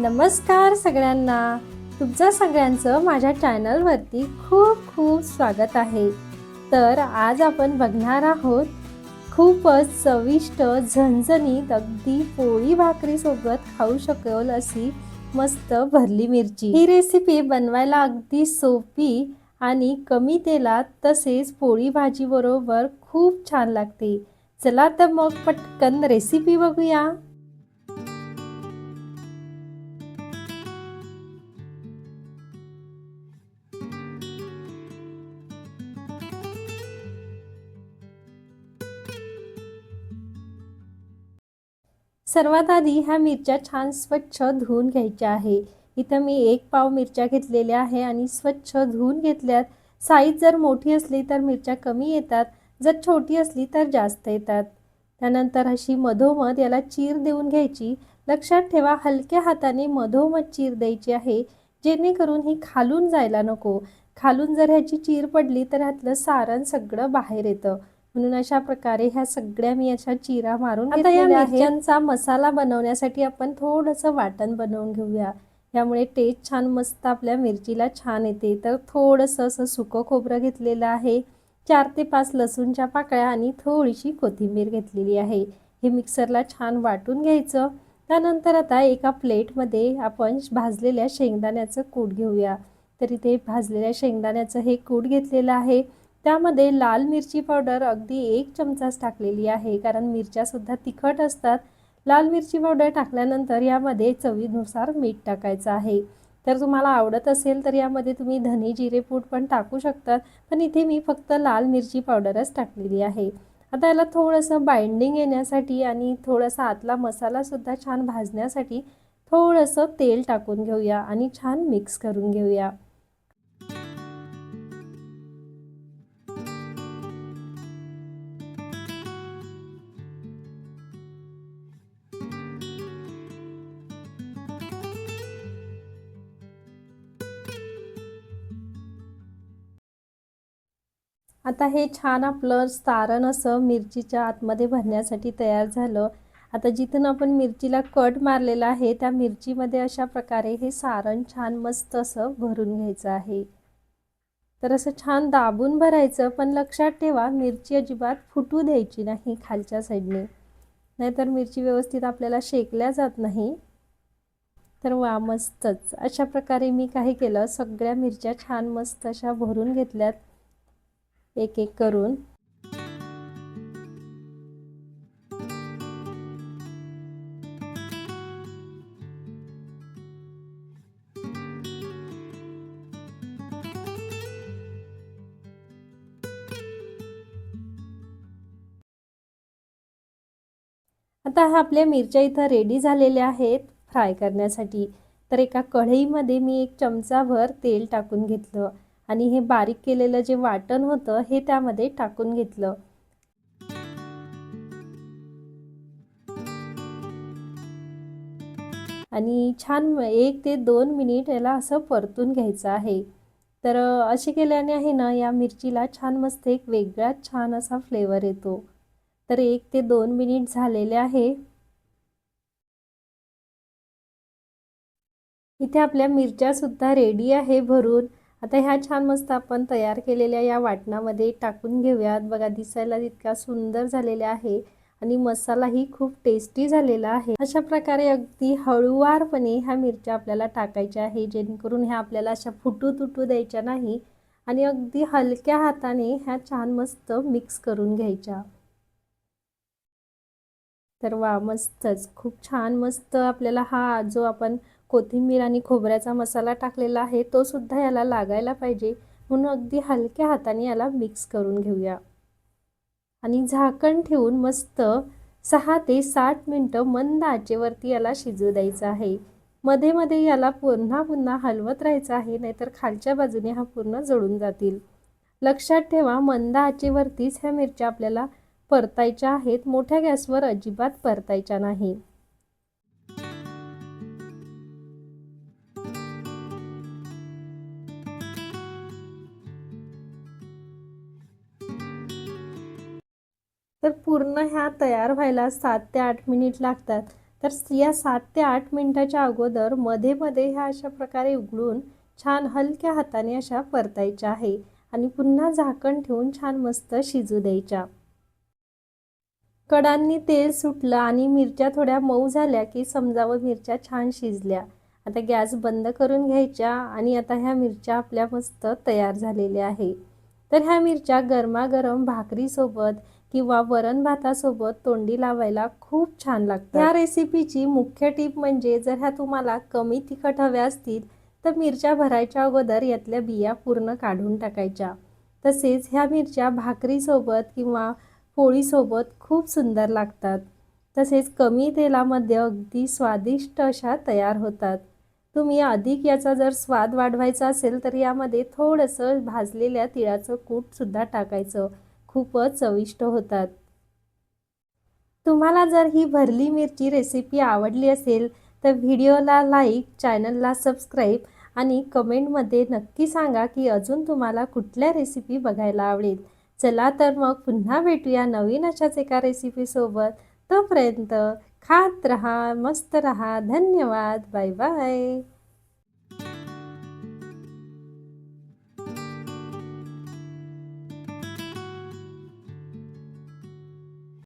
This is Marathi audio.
नमस्कार सगळ्यांना. तुमचं सगळ्यांचं माझ्या चॅनलवरती खूप खूप स्वागत आहे. तर आज आपण बघणार आहोत खूपच चविष्ट झणझणीत अगदी पोळी भाकरीसोबत खाऊ शकेल अशी मस्त भरली मिरची. ही रेसिपी बनवायला अगदी सोपी आणि कमी तेलात तसेच पोळी भाजीबरोबर खूप छान लागते. चला तर मग पटकन रेसिपी बघूया. सर्वात आधी ह्या मिरच्या छान स्वच्छ धुवून घ्यायच्या आहे. इथं मी एक पाव मिरच्या घेतलेल्या आहे आणि स्वच्छ धुवून घेतल्यात. साईज जर मोठी असली तर मिरच्या कमी येतात जर छोटी असली तर जास्त येतात. त्यानंतर अशी मधोमध याला चीर देऊन घ्यायची. लक्षात ठेवा हलक्या हाताने मधोमध चीर द्यायची आहे जेणेकरून ही खालून जायला नको. खालून जर ह्याची चीर पडली तर ह्यातलं सारण सगळं बाहेर येतं. म्हणून अशा प्रकारे ह्या सगळ्या मी अशा चिरा मारून आता या मिरच्यांचा मसाला बनवण्यासाठी आपण थोडंसं वाटण बनवून घेऊया. यामुळे टेस्ट छान मस्त आपल्या मिरचीला छान येते. तर थोडंसं असं सुकं खोबरं घेतलेलं आहे. चार ते पाच लसूणच्या पाकळ्या आणि थोडीशी कोथिंबीर घेतलेली आहे. हे मिक्सरला छान वाटून घ्यायचं. त्यानंतर आता एका प्लेटमध्ये आपण भाजलेल्या शेंगदाण्याचं कूट घेऊया. तर इथे भाजलेल्या शेंगदाण्याचं हे कूट घेतलेलं आहे. त्यामध्ये लाल मिरची पावडर अगदी एक चमचाच टाकलेली आहे. कारण मिरच्यासुद्धा तिखट असतात. लाल मिरची पावडर टाकल्यानंतर यामध्ये चवीनुसार मीठ टाकायचं आहे. तर तुम्हाला आवडत असेल तर यामध्ये तुम्ही धने जिरे पूड पण टाकू शकतात. पण इथे मी फक्त लाल मिरची पावडरच टाकलेली आहे. आता याला थोडंसं बाइंडिंग येण्यासाठी आणि थोडासा आतला मसालासुद्धा छान भाजण्यासाठी थोडंसं तेल टाकून घेऊया आणि छान मिक्स करून घेऊया. आता हे छान आपलं सारण असं मिरचीच्या आतमध्ये भरण्यासाठी तयार झालं. आता जिथून आपण मिरचीला कट मारलेला आहे त्या मिरचीमध्ये अशा प्रकारे हे सारण छान मस्त असं भरून घ्यायचं आहे. तर असं छान दाबून भरायचं पण लक्षात ठेवा मिरची अजिबात फुटू द्यायची नाही खालच्या साईडने. नाहीतर मिरची व्यवस्थित आपल्याला शेकल्या जात नाही. तर वा मस्तच. अशा प्रकारे मी काही केलं सगळ्या मिरच्या छान मस्त अशा भरून घेतल्यात. एक एक करून. आता ह्या आपल्या मिरच्या इथं रेडी झालेल्या आहेत फ्राय करण्यासाठी. तर एका कढईमध्ये मी एक चमचाभर तेल टाकून घेतलं. आणि हे बारीक केलेलं जे वाटण होतं हे त्यामध्ये टाकून घेतलं. आणि छान एक ते दोन मिनिट याला असं परतून घ्यायचं आहे. तर असे केल्याने आहे ना या मिरचीला छान मस्त एक वेगळाच छान असा फ्लेवर येतो. तर एक ते दोन मिनिट झालेले आहे. इथे आपल्या मिरच्यासुद्धा रेडी आहे भरून. आता ह्या छान मस्त आपण तयार केलेल्या या वाटणामध्ये टाकून घेऊयात. बघा दिसायला इतका सुंदर झालेला आहे आणि मसालाही खूप टेस्टी झालेला आहे. अशा प्रकारे अगदी हळूवारपणे ह्या मिरच्या आपल्याला टाकायच्या आहे जेणेकरून ह्या आपल्याला अशा फुटू तुटू द्यायच्या नाही आणि अगदी हलक्या हाताने ह्या छान मस्त मिक्स करून घ्यायच्या. तर वा मस्तच. खूप छान मस्त आपल्याला हा जो आपण कोथिंबीर आणि खोबऱ्याचा मसाला टाकलेला आहे तो सुद्धा याला लागायला पाहिजे. म्हणून अगदी हलक्या हाताने याला मिक्स करून घेऊया. आणि झाकण ठेवून मस्त सहा ते साठ मिनटं मंद आचेवरती याला शिजू द्यायचं आहे. मध्ये मध्ये याला पुन्हा पुन्हा हलवत राहायचं आहे नाहीतर खालच्या बाजूने हा पूर्ण जळून जातील. लक्षात ठेवा मंद आचेवरतीच ह्या मिरच्या आपल्याला परतायच्या आहेत. मोठ्या गॅसवर अजिबात परतायच्या नाही. तर पूर्ण ह्या तयार व्हायला सात ते आठ मिनिट लागतात. तर या सात ते आठ मिनिटाच्या अगोदरमध्ये मध्ये ह्या अशा प्रकारे उघडून छान हलक्या हाताने अशा परतायच्या आहे आणि पुन्हा झाकण ठेवून छान मस्त शिजू द्यायच्या. कडांनी तेल सुटलं आणि मिरच्या थोड्या मऊ झाल्या की समजावं मिरच्या छान शिजल्या. आता गॅस बंद करून घ्यायच्या आणि आता ह्या मिरच्या आपल्या मस्त तयार झालेल्या आहे. तर ह्या मिरच्या गरमागरम भाकरीसोबत किंवा वरण भातासोबत तोंडी लावायला खूप छान लागतं या रेसिपीची मुख्य टीप म्हणजे जर ह्या तुम्हाला कमी तिखट हव्या असतील तर मिरच्या भरायच्या अगोदर यातल्या बिया पूर्ण काढून टाकायच्या. तसेच ह्या मिरच्या भाकरीसोबत किंवा पोळीसोबत खूप सुंदर लागतात. तसेच कमी तेलामध्ये अगदी स्वादिष्ट अशा तयार होतात. तुम्ही अधिक याचा जर स्वाद वाढवायचा असेल तर यामध्ये थोडंसं भाजलेल्या तिळाचं कूटसुद्धा टाकायचं. खूपच चविष्ट होतात. तुम्हाला जर ही भरली मिरची रेसिपी आवडली असेल तर व्हिडिओला लाईक चॅनलला सबस्क्राईब आणि कमेंटमध्ये नक्की सांगा की अजून तुम्हाला कुठल्या रेसिपी बघायला आवडेल. चला तर मग पुन्हा भेटूया नवीन अशाच एका रेसिपीसोबत तोपर्यंत खात रहा मस्त रहा. धन्यवाद. Bye bye